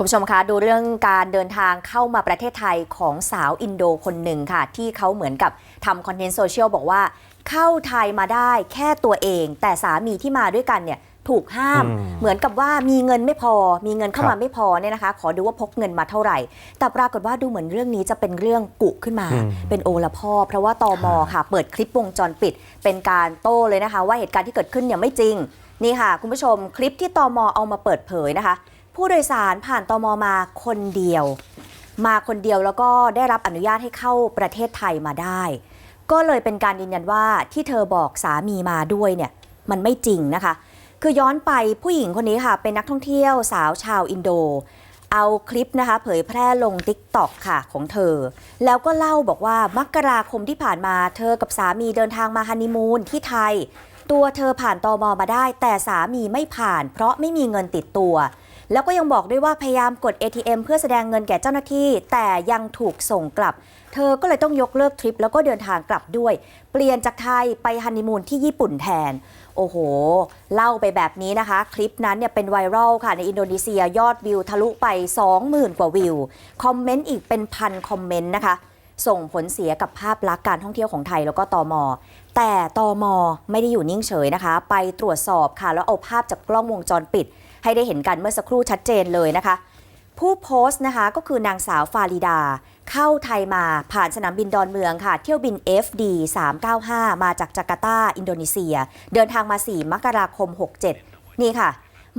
คุณผู้ชมคะดูเรื่องการเดินทางเข้ามาประเทศไทยของสาวอินโดคนหนึ่งค่ะ ที่เขาเหมือนกับทำคอนเทนต์โซเชียลบอกว่า เข้าไทยมาได้แค่ตัวเอง แต่สามีที่มาด้วยกันเนี่ยถูกห้ามอืมเหมือนกับว่ามีเงินไม่พอ มีเงินเข้าครัมาบไม่พอเนี่ยนะคะ ขอดูว่าพกเงินมาเท่าไหร่ แต่ปรากฏว่าดูเหมือนเรื่องนี้จะเป็นเรื่องกุขึ้นมาอืมเป็นโอละพ่อ เพราะว่าตอมค่ะ เปิดคลิปวงจรปิด เป็นการโต้เลยนะคะ ว่าเหตุการณ์ที่เกิดขึ้นเนี่ยไม่จริงนี่ค่ะ คุณผู้ชมคลิปที่ตอมเอามาเปิดเผยนะคะ ผู้โดยสารผ่านตอมมาคนเดียว มาคนเดียวแล้วก็ได้รับอนุญาตให้เข้าประเทศไทยมาได้ ก็เลยเป็นการยืนยันว่าที่เธอบอกสามีมาด้วยเนี่ยมันไม่จริงนะคะ คือย้อนไปผู้หญิงคนนี้ค่ะ เป็นนักท่องเที่ยวสาวชาวอินโด เอาคลิปนะคะ เผยแพร่ลง t ิ k t o k ค่ะของเธอ แล้วก็เล่าบอกว่ามกราคมที่ผ่านมาเธอกับสามีเดินทางมาฮันนีมูนที่ไทย ตัวเธอผ่านตอมอมาได้ แต่สามีไม่ผ่าน เพราะไม่มีเงินติดตัว แล้วก็ยังบอกด้วยว่าพยายามกด ATM เพื่อแสดงเงินแก่เจ้าหน้าที่ แต่ยังถูกส่งกลับ เธอก็เลยต้องยกเลิกทริปแล้วก็เดินทางกลับด้วย เปลี่ยนจากไทยไปฮันนีมูนที่ญี่ปุ่นแทน โอ้โห เล่าไปแบบนี้นะคะ คลิปนั้นเนี่ยเป็นไวรัลค่ะในอินโดนีเซียยอดวิวทะลุไป 20,000 กว่าวิว คอมเมนต์อีกเป็นพันคอมเมนต์นะคะ ส่งผลเสียกับภาพลักษณ์การท่องเที่ยวของไทยแล้วก็ตอมอแต่ตอมอไม่ได้อยู่นิ่งเฉยนะคะ ไปตรวจสอบค่ะ แล้วเอาภาพจากกล้องวงจรปิด ให้ได้เห็นกันเมื่อสักครู่ชัดเจนเลยนะคะ ผู้โพสต์นะคะก็คือนางสาวฟาริดา เข้าไทยมาผ่านสนามบินดอนเมืองค่ะ เที่ยวบิน FD 395 มาจากจาการ์ตา อินโดนีเซีย เดินทางมา 4 มกราคม 67 นี่ค่ะ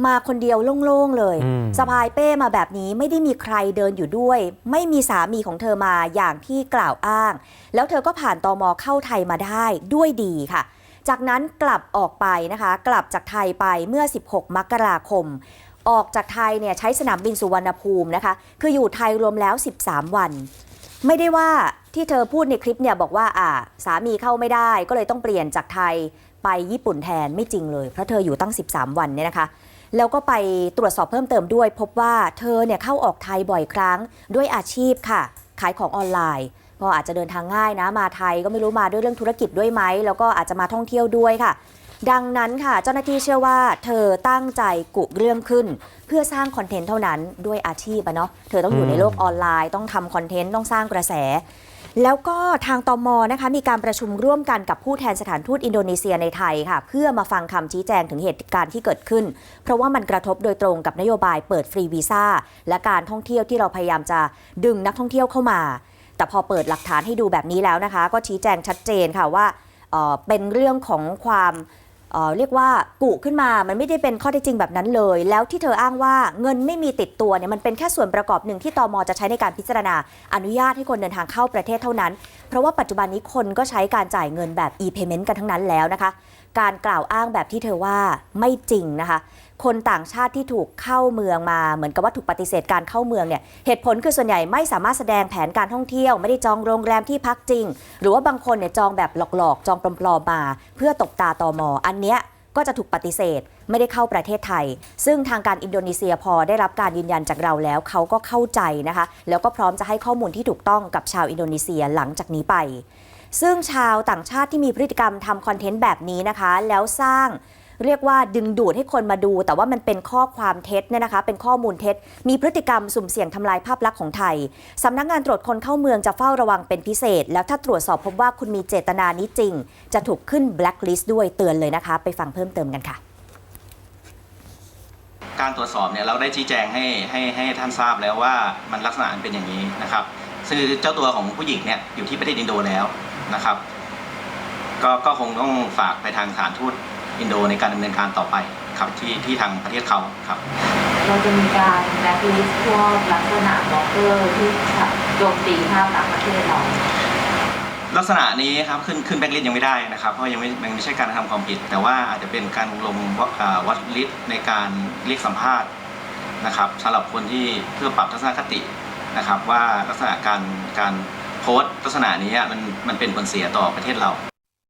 มาคนเดียวโล่งๆเลยอืมสะพายเป้มาแบบนี้ไม่ได้มีใครเดินอยู่ด้วย ไม่มีสามีของเธอมาอย่างที่กล่าวอ้าง แล้วเธอก็ผ่านตอมเข้าไทยมาได้ด้วยดีค่ะ จากนั้นกลับออกไปนะคะ กลับจากไทยไปเมื่อ 16 มกราคม ออกจากไทยเนี่ยใช้สนามบินสุวรรณภูมินะคะ คืออยู่ไทยรวมแล้ว 13 วัน ไม่ได้ว่าที่เธอพูดในคลิปเนี่ยบอกว่าอ่า สามีเข้าไม่ได้ก็เลยต้องเปลี่ยนจากไทยไปญี่ปุ่นแทนไม่จริงเลย เพราะเธออยู่ตั้ง 13 วันเนี่ยนะคะ แล้วก็ไปตรวจสอบเพิ่มเติมด้วย พบว่าเธอเนี่ยเข้าออกไทยบ่อยครั้งด้วยอาชีพค่ะ ขายของออนไลน์ ก็อาจจะเดินทางง่ายนะมาไทยก็ไม่รู้มาด้วยเรื่องธุรกิจด้วยไหมแล้วก็อาจจะมาท่องเที่ยวด้วยค่ะ ดังนั้นค่ะ เจ้าหน้าที่เชื่อว่า เธอตั้งใจกุเรื่องขึ้น เพื่อสร้างคอนเทนต์เท่านั้นด้วยอาชีพอะเนาะเธอต้องอยู่ในโลกออนไลน์ ต้องทำคอนเทนต์ต้องสร้างกระแส แล้วก็ทางตมนะคะมีการประชุมร่วมกันกับผู้แทนสถานทูตอินโดนีเซียในไทยค่ะ เพื่อมาฟังคำชี้แจงถึงเหตุการณ์ที่เกิดขึ้น เพราะว่ามันกระทบโดยตรงกับนโยบายเปิดฟรีวีซ่าและการท่องเที่ยวที่เราพยายามจะดึงนักท่องเที่ยวเข้ามา แต่พอเปิดหลักฐานให้ดูแบบนี้แล้วนะคะ ก็ชี้แจงชัดเจนค่ะว่าเออเป็นเรื่องของความ เเรียกว่ากุขึ้นมา มันไม่ได้เป็นข้อเท็จจริงแบบนั้นเลย แล้วที่เธออ้างว่าเงินไม่มีติดตัวเนี่ยมันเป็นแค่ส่วนประกอบหนึ่งที่ตมจะใช้ในการพิจารณา อนุญาตให้คนเดินทางเข้าประเทศเท่านั้น เพราะว่าปัจจุบันนี้คนก็ใช้การจ่ายเงินแบบ e-payment กันทั้งนั้นแล้วนะคะ การกล่าวอ้างแบบที่เธอว่าไม่จริงนะคะ คนต่างชาติที่ถูกเข้าเมืองมาเหมือนกับว่าถูกปฏิเสธการเข้าเมืองเนี่ยเหตุผลคือส่วนใหญ่ไม่สามารถแสดงแผนการท่องเที่ยว ไม่ได้จองโรงแรมที่พักจริง หรือว่าบางคนเนี่ยจองแบบหลอกๆ จองปลอมๆมา เพื่อตกตาตอมออันเนี้ยก็จะถูกปฏิเสธไม่ได้เข้าประเทศไทย ซึ่งทางการอินโดนีเซียพอได้รับการยืนยันจากเราแล้ว เขาก็เข้าใจนะคะ แล้วก็พร้อมจะให้ข้อมูลที่ถูกต้องกับชาวอินโดนีเซียหลังจากนี้ไป ซึ่งชาวต่างชาติที่มีพฤติกรรมทำคอนเทนต์แบบนี้นะคะ แล้วสร้างเรียกว่าดึงดูดให้คนมาดู แต่ว่ามันเป็นข้อความเท็จเนี่ยนะคะ เป็นข้อมูลเท็จ มีพฤติกรรมสุ่มเสี่ยงทำลายภาพลักษณ์ของไทยสำนักงานตรวจคนเข้าเมืองจะเฝ้าระวังเป็นพิเศษ แล้วถ้าตรวจสอบพบว่าคุณมีเจตนานี้จริง จะถูกขึ้นแบล็คลิสต์ด้วยเตือนเลยนะคะ ไปฟังเพิ่มเติมกันค่ะการตรวจสอบเนี่ยเราได้ชี้แจงให้ให้ให้ท่านทราบแล้วว่ามันลักษณะเป็นอย่างนี้นะครับซึ่งเจ้าตัวของผู้หญิงเนี่ยอยู่ที่ประเทศอินโดแล้ว นะครับ ก็ก็คงต้องฝากไปทางสถานทูตอินโดในการดำเนินการต่อไปครับที่ที่ทางประเทศเขาครับ เราจะมีการแบล็คลิสต์พวกลักษณะบล็อกเกอร์ที่โจมตีภาพลักษณ์ประเทศเราลักษณะนี้ครับขึ้นขึ้นแบ็กลิสยังไม่ได้นะครับเพราะยังไม่มันไม่ใช่การกระทำความผิด แต่ว่าอาจจะเป็นการลงอ่าวัดลิสต์ในการเรียกสัมภาษณ์นะครับสำหรับคนที่เพื่อปรับทัศนคตินะครับ ว่าลักษณะการการ โพสต์ลักษณะนี้มันมันเป็นผลเสียต่อประเทศเรา